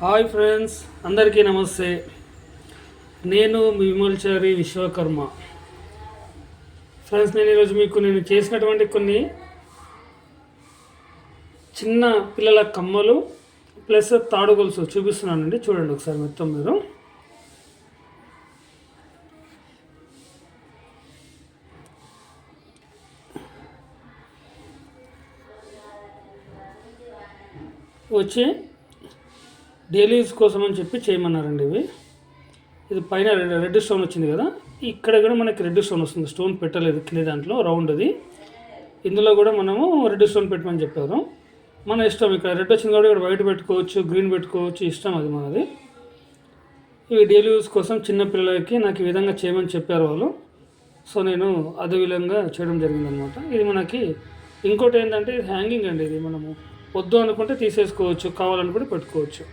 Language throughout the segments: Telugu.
హాయ్ ఫ్రెండ్స్ అందరికీ నమస్తే. నేను విమల్చారి విశ్వకర్మ. ఫ్రెండ్స్ నేను ఈరోజు మీకు నేను చేసినటువంటి కొన్ని చిన్న పిల్లల కమ్మలు ప్లస్ తాడు గొలుసు చూపిస్తున్నానండి. చూడండి ఒకసారి మొత్తం మీరు. వచ్చి డైలీ యూస్ కోసం అని చెప్పి చేయమన్నారండి ఇవి. ఇది పైన రెడ్ రెడ్ స్టోన్ వచ్చింది కదా. ఇక్కడ కూడా మనకి రెడ్ స్టోన్ వస్తుంది. స్టోన్ పెట్టలేదు కింద దాంట్లో రౌండ్ అది. ఇందులో కూడా మనము రెడ్ స్టోన్ పెట్టమని చెప్పారు. మన ఇష్టం ఇక్కడ రెడ్ వచ్చింది కాబట్టి ఇక్కడ వైట్ పెట్టుకోవచ్చు గ్రీన్ పెట్టుకోవచ్చు ఇష్టం అది మనది. ఇవి డైలీ యూస్ కోసం చిన్నపిల్లలకి నాకు ఈ విధంగా చేయమని చెప్పారు వాళ్ళు. సో నేను అదే విధంగా చేయడం జరిగిందనమాట. ఇది మనకి ఇంకోటి ఏంటంటే ఇది హ్యాంగింగ్ అండి ఇది మనము. వద్దు అనుకుంటే తీసేసుకోవచ్చు కావాలనుకుంటే పెట్టుకోవచ్చు.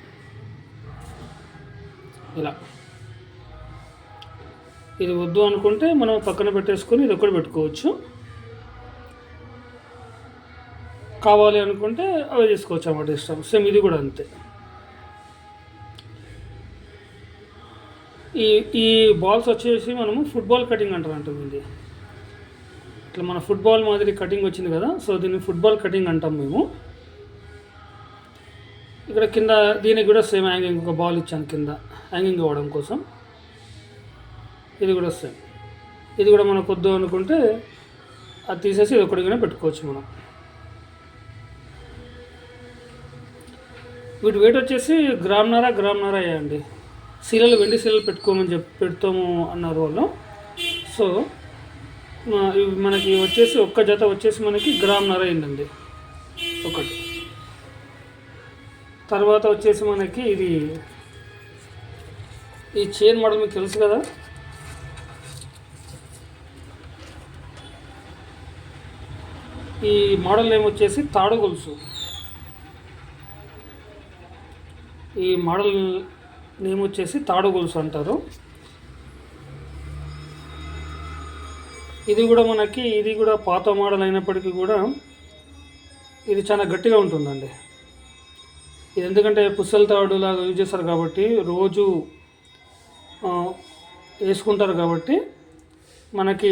ఇలా. ఇది వద్దు అనుకుంటే మనం పక్కన పెట్టేసుకొని ఇది ఒకటి పెట్టుకోవచ్చు. కావాలి అనుకుంటే అవి తీసుకోవచ్చు అన్నమాట ఇష్టం. సేమ్ ఇది కూడా అంతే. ఈ ఈ బాల్స్ వచ్చేసి మనము ఫుట్బాల్ కటింగ్ అంటారు అంటాం ఇది. ఇట్లా మన ఫుట్బాల్ మాదిరి కటింగ్ వచ్చింది కదా సో దీన్ని ఫుట్బాల్ కటింగ్ అంటాం మేము. ఇక్కడ కింద దీనికి కూడా సేమ్ హ్యాంగింగ్ ఒక బాల్ ఇచ్చాను కింద. హ్యాంగింగ్ అవ్వడం కోసం. ఇది కూడా సేమ్ ఇది కూడా మనకు వద్దు అనుకుంటే అది తీసేసి ఇది ఒకటిగానే పెట్టుకోవచ్చు మనం. వీటి వెయిట్ వచ్చేసి గ్రామ్నారా గ్రామ్నారా అయ్యండి సీలలు వెండి సీలలు పెట్టుకోమని చెప్పి పెడతాము అన్నారు వాళ్ళు. సో ఇవి మనకి వచ్చేసి ఒక్క జత వచ్చేసి మనకి గ్రామ్నర అయిందండి ఒకటి. తర్వాత వచ్చేసి మనకి ఇది ఈ చైన్ మోడల్ మీకు తెలుసు కదా? ఈ మోడల్ నేమ్ వచ్చేసి తాడు గొలుసు ఈ మోడల్ నేమ్ వచ్చేసి తాడు గొలుసు అంటారు. ఇది కూడా మనకి ఇది కూడా పాత మోడల్ అయినప్పటికీ కూడా ఇది చాలా గట్టిగా ఉంటుందండి. ఇది ఎందుకంటే పుస్తల తాడు లాగా యూజ్ చేస్తారు కాబట్టి రోజు వేసుకుంటారు కాబట్టి మనకి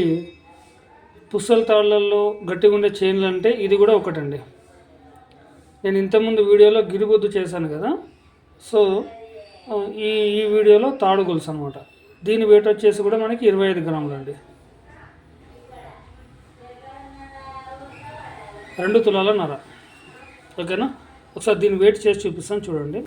పుస్తల తాళ్ళల్లో గట్టిగా ఉండే చైన్లు అంటే ఇది కూడా ఒకటండి. నేను ఇంతకుముందు వీడియోలో గిరిబొద్దు చేశాను కదా. సో ఈ ఈ వీడియోలో తాడు గొలుసు అనమాట దీని వెయిట్ వచ్చేసి కూడా మనకి ఇరవై ఐదు గ్రాములు అండి. రెండు తులాల నర. ఓకేనా? ఒకసారి దీన్ని వెయిట్ చేసి చూపిస్తాను చూడండి.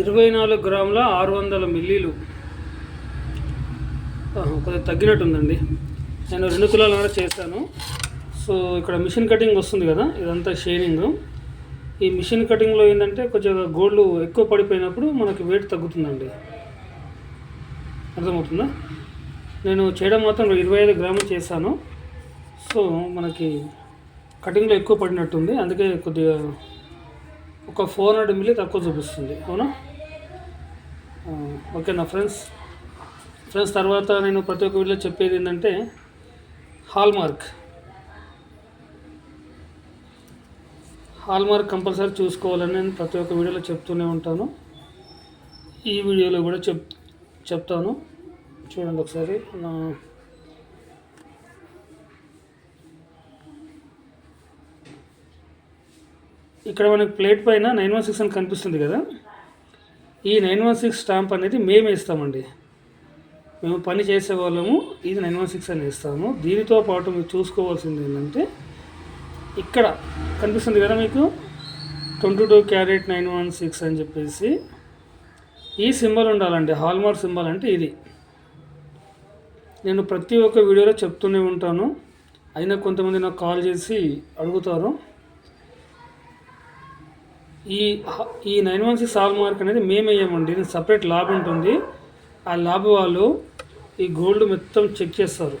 ఇరవై నాలుగు గ్రాముల ఆరు వందల మిల్లీలు. ఆహా, కొద్దిగా తగ్గినట్టుందండి నేను రెండు తులాల చేశాను. సో ఇక్కడ మిషన్ కటింగ్ వస్తుంది కదా ఇదంతా షేనింగ్. ఈ మిషన్ కటింగ్లో ఏంటంటే కొంచెం గోల్డ్ ఎక్కువ పడిపోయినప్పుడు మనకి వెయిట్ తగ్గుతుందండి. అర్థమవుతుందా? నేను చేయడం మాత్రం ఇరవై ఐదు గ్రాములు చేశాను. సో మనకి కటింగ్లో ఎక్కువ పడినట్టుంది. అందుకే కొద్దిగా ఒక ఫోర్ హండ్రెడ్ మిల్లీ తక్కువ చూపిస్తుంది. అవునా? ఓకేనా ఫ్రెండ్స్. ఫ్రెండ్స్ తర్వాత నేను ప్రతి ఒక్క వీడియో చెప్పేది ఏంటంటే హాల్మార్క్. హాల్మార్క్ కంపల్సరీ చూసుకోవాలని నేను ప్రతి ఒక్క వీడియోలో చెప్తూనే ఉంటాను. ఈ వీడియోలో కూడా చెప్ చెప్తాను. చూడండి ఒకసారి. నా ఇక్కడ మనకి ప్లేట్ పైన నైన్ వన్ సిక్స్ అని కనిపిస్తుంది కదా? ఈ నైన్ వన్ సిక్స్ స్టాంప్ అనేది మేము వేస్తామండి మేము పని చేసే వాళ్ళము ఇది నైన్ వన్ సిక్స్ అని ఇస్తాము. దీనితో పాటు మీరు చూసుకోవాల్సింది ఏంటంటే ఇక్కడ కనిపిస్తుంది కదా మీకు? Twenty two carat nine one six అని చెప్పేసి. ఈ సింబల్ ఉండాలండి హాల్మార్క్ సింబల్ అంటే ఇది. నేను ప్రతి ఒక్క వీడియోలో చెప్తూనే ఉంటాను. అయినా కొంతమంది నాకు కాల్ చేసి అడుగుతారు. ఈ ఈ nine one six hallmark అనేది మేము వేయమండి ఇది సపరేట్ ల్యాబ్ ఉంటుంది. ఆ ల్యాబ్ వాళ్ళు ఈ గోల్డ్ మొత్తం చెక్ చేస్తారు.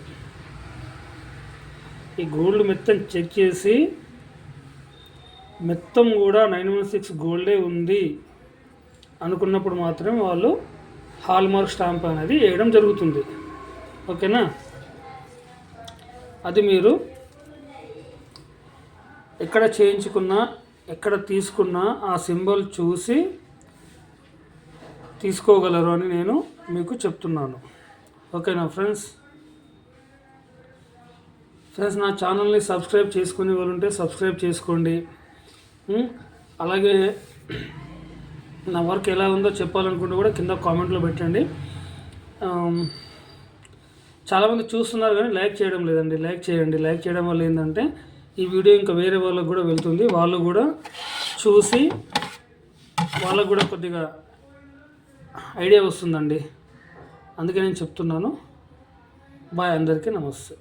ఈ గోల్డ్ మొత్తం చెక్ చేసి మొత్తం కూడా నైన్ వన్ సిక్స్ గోల్డే ఉంది అనుకున్నప్పుడు మాత్రమే వాళ్ళు హాల్ మార్క్ స్టాంప్ అనేది వేయడం జరుగుతుంది. ఓకేనా? అది మీరు ఎక్కడ చేయించుకున్నా ఎక్కడ తీసుకున్నా ఆ సింబల్ చూసి తీసుకోగలరు అని నేను మీకు చెప్తున్నాను. ఓకేనా ఫ్రెండ్స్? ఫ్రెండ్స్ నా ఛానల్ని సబ్స్క్రైబ్ చేసుకునే వాళ్ళు ఉంటే సబ్స్క్రైబ్ చేసుకోండి. అలాగే నా వర్క్ ఎలా ఉందో చెప్పాలనుకుంటే కూడా కింద కామెంట్లో పెట్టండి. చాలామంది చూస్తున్నారు కానీ లైక్ చేయడం లేదండి. లైక్ చేయండి. లైక్ చేయడం వల్ల ఏంటంటే ఈ వీడియో ఇంకా వేరే వాళ్ళకు కూడా వెళ్తుంది. వాళ్ళు కూడా చూసి వాళ్ళకు కూడా కొద్దిగా ఐడియా వస్తుందండి. అందుకే నేను చెప్తున్నాను. బాయ్ అందరికీ నమస్తే.